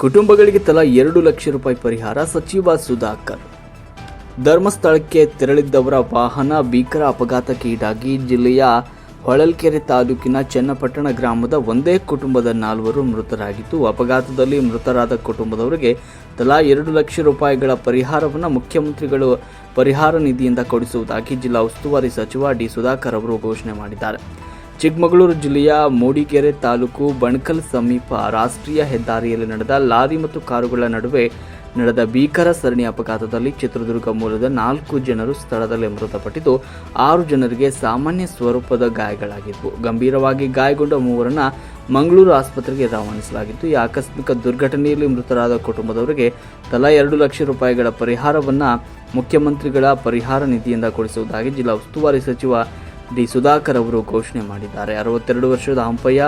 ಕುಟುಂಬಗಳಿಗೆ ತಲಾ ಎರಡು ಲಕ್ಷ ರೂಪಾಯಿ ಪರಿಹಾರ ಸಚಿವ ಸುಧಾಕರ್. ಧರ್ಮಸ್ಥಳಕ್ಕೆ ತೆರಳಿದ್ದವರ ವಾಹನ ಭೀಕರ ಅಪಘಾತಕ್ಕೀಡಾಗಿ ಜಿಲ್ಲೆಯ ಹೊಳಲ್ಕೆರೆ ತಾಲೂಕಿನ ಚನ್ನಪಟ್ಟಣ ಗ್ರಾಮದ ಒಂದೇ ಕುಟುಂಬದ ನಾಲ್ವರು ಮೃತರಾಗಿದ್ದು, ಅಪಘಾತದಲ್ಲಿ ಮೃತರಾದ ಕುಟುಂಬದವರಿಗೆ ತಲಾ ಎರಡು ಲಕ್ಷ ರೂಪಾಯಿಗಳ ಪರಿಹಾರವನ್ನು ಮುಖ್ಯಮಂತ್ರಿಗಳು ಪರಿಹಾರ ನಿಧಿಯಿಂದ ಕೊಡಿಸುವುದಾಗಿ ಜಿಲ್ಲಾ ಉಸ್ತುವಾರಿ ಸಚಿವ ಡಿ ಸುಧಾಕರ್ ಅವರು ಘೋಷಣೆ ಮಾಡಿದ್ದಾರೆ. ಚಿಕ್ಕಮಗಳೂರು ಜಿಲ್ಲೆಯ ಮೂಡಿಗೆರೆ ತಾಲೂಕು ಬಣಕಲ್ ಸಮೀಪ ರಾಷ್ಟ್ರೀಯ ಹೆದ್ದಾರಿಯಲ್ಲಿ ನಡೆದ ಲಾರಿ ಮತ್ತು ಕಾರುಗಳ ನಡುವೆ ನಡೆದ ಭೀಕರ ಸರಣಿ ಅಪಘಾತದಲ್ಲಿ ಚಿತ್ರದುರ್ಗ ಮೂಲದ ನಾಲ್ಕು ಜನರು ಸ್ಥಳದಲ್ಲೇ ಮೃತಪಟ್ಟಿದ್ದು, ಆರು ಜನರಿಗೆ ಸಾಮಾನ್ಯ ಸ್ವರೂಪದ ಗಾಯಗಳಾಗಿದ್ದವು. ಗಂಭೀರವಾಗಿ ಗಾಯಗೊಂಡ ಮೂವರನ್ನ ಮಂಗಳೂರು ಆಸ್ಪತ್ರೆಗೆ ರವಾನಿಸಲಾಗಿತ್ತು. ಈ ಆಕಸ್ಮಿಕ ದುರ್ಘಟನೆಯಲ್ಲಿ ಮೃತರಾದ ಕುಟುಂಬದವರಿಗೆ ತಲಾ ಎರಡು ಲಕ್ಷ ರೂಪಾಯಿಗಳ ಪರಿಹಾರವನ್ನು ಮುಖ್ಯಮಂತ್ರಿಗಳ ಪರಿಹಾರ ನಿಧಿಯಿಂದ ಕೊಡಿಸುವುದಾಗಿ ಜಿಲ್ಲಾ ಉಸ್ತುವಾರಿ ಸಚಿವ ಡಿ ಸುಧಾಕರ್ ಅವರು ಘೋಷಣೆ ಮಾಡಿದ್ದಾರೆ. ಅರವತ್ತೆರಡು ವರ್ಷದ ಹಂಪಯ್ಯ,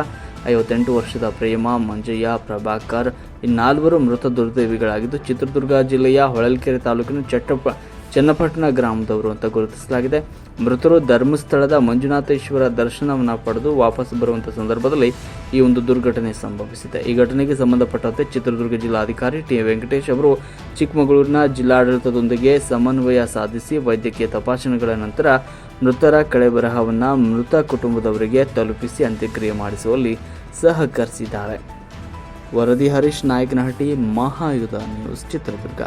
ಐವತ್ತೆಂಟು ವರ್ಷದ ಪ್ರೇಮ, ಮಂಜಯ್ಯ, ಪ್ರಭಾಕರ್ ಇನ್ನಾಲ್ವರು ಮೃತ ದುರ್ದೈವಿಗಳಾಗಿದ್ದು, ಚಿತ್ರದುರ್ಗ ಜಿಲ್ಲೆಯ ಹೊಳಲ್ಕೆರೆ ತಾಲೂಕಿನ ಚಟ್ಟಪ ಚನ್ನಪಟ್ಟಣ ಗ್ರಾಮದವರು ಅಂತ ಗುರುತಿಸಲಾಗಿದೆ. ಮೃತರು ಧರ್ಮಸ್ಥಳದ ಮಂಜುನಾಥೇಶ್ವರ ದರ್ಶನವನ್ನು ಪಡೆದು ವಾಪಸ್ ಬರುವಂಥ ಸಂದರ್ಭದಲ್ಲಿ ಈ ಒಂದು ದುರ್ಘಟನೆ ಸಂಭವಿಸಿದೆ. ಈ ಘಟನೆಗೆ ಸಂಬಂಧಪಟ್ಟಂತೆ ಚಿತ್ರದುರ್ಗ ಜಿಲ್ಲಾಧಿಕಾರಿ ಟಿ. ವೆಂಕಟೇಶ್ ಅವರು ಚಿಕ್ಕಮಗಳೂರಿನ ಜಿಲ್ಲಾಡಳಿತದೊಂದಿಗೆ ಸಮನ್ವಯ ಸಾಧಿಸಿ ವೈದ್ಯಕೀಯ ತಪಾಸಣೆಗಳ ನಂತರ ಮೃತರ ಕಳೆಬರಹವನ್ನು ಮೃತ ಕುಟುಂಬದವರಿಗೆ ತಲುಪಿಸಿ ಅಂತ್ಯಕ್ರಿಯೆ ಮಾಡಿಸುವಲ್ಲಿ ಸಹಕರಿಸಿದ್ದಾರೆ. ವರದಿ ಹರೀಶ್ ನಾಯಕನಹಟ್ಟಿ, ಮಹಾಯುಧ ನ್ಯೂಸ್, ಚಿತ್ರದುರ್ಗ.